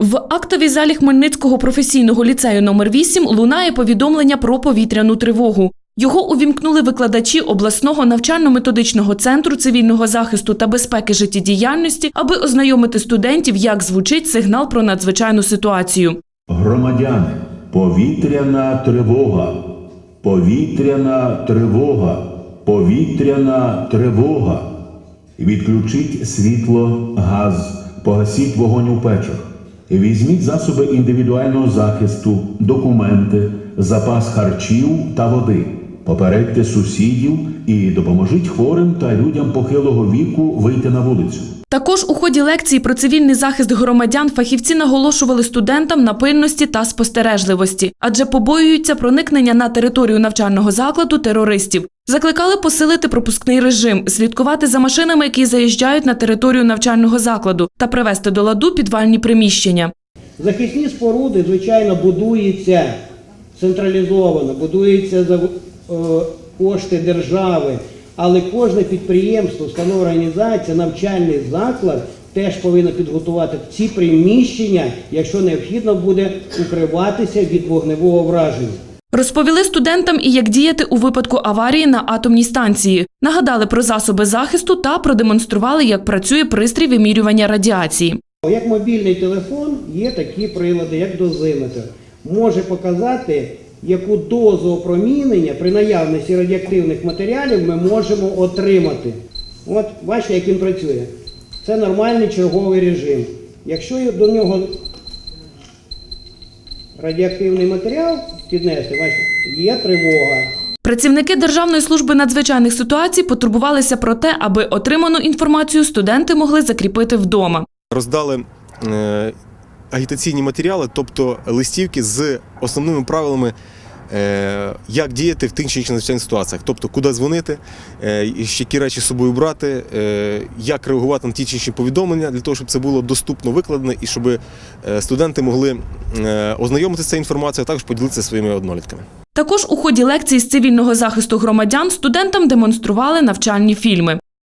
В актовій залі Хмельницького професійного ліцею номер 8 лунає повідомлення про повітряну тривогу. Його увімкнули викладачі обласного навчально-методичного центру цивільного захисту та безпеки життєдіяльності, аби ознайомити студентів, як звучить сигнал про надзвичайну ситуацію. Громадяни, повітряна тривога, повітряна тривога, повітряна тривога. Відключіть світло, газ, погасіть вогонь у печах. Візьміть засоби індивідуального захисту, документи, запас харчів та води. Попередьте сусідів і допоможіть хворим та людям похилого віку вийти на вулицю. Також у ході лекції про цивільний захист громадян фахівці наголошували студентам на пильності та спостережливості, адже побоюються проникнення на територію навчального закладу терористів. Закликали посилити пропускний режим, слідкувати за машинами, які заїжджають на територію навчального закладу, та привести до ладу підвальні приміщення. Захисні споруди, звичайно, будуються централізовано, будуються за е, кошти держави, але кожне підприємство, установа організація, навчальний заклад теж повинно підготувати ці приміщення, якщо необхідно буде укриватися від вогневого враження. Розповіли студентам і як діяти у випадку аварії на атомній станції. Нагадали про засоби захисту та продемонстрували, як працює пристрій вимірювання радіації. Як мобільний телефон, є такі прилади, як дозиметр. Може показати, яку дозу опромінення при наявності радіоактивних матеріалів ми можемо отримати. От бачите, як він працює. Це нормальний черговий режим. Якщо до нього радіоактивний матеріал піднести, бачите, є тривога. Працівники Державної служби надзвичайних ситуацій потурбувалися про те, аби отриману інформацію студенти могли закріпити вдома. роздали е, агітаційні матеріали, тобто листівки з основними правилами, як діяти в тих чи інших надзвичайних ситуаціях, тобто куди дзвонити, е, які речі з собою брати, е, як реагувати на ті чи інші повідомлення, для того, щоб це було доступно викладено і щоб е, студенти могли е, ознайомитися з цією інформацією, а також поділитися своїми однолітками. Також у ході лекції з цивільного захисту громадян студентам демонстрували навчальні фільми.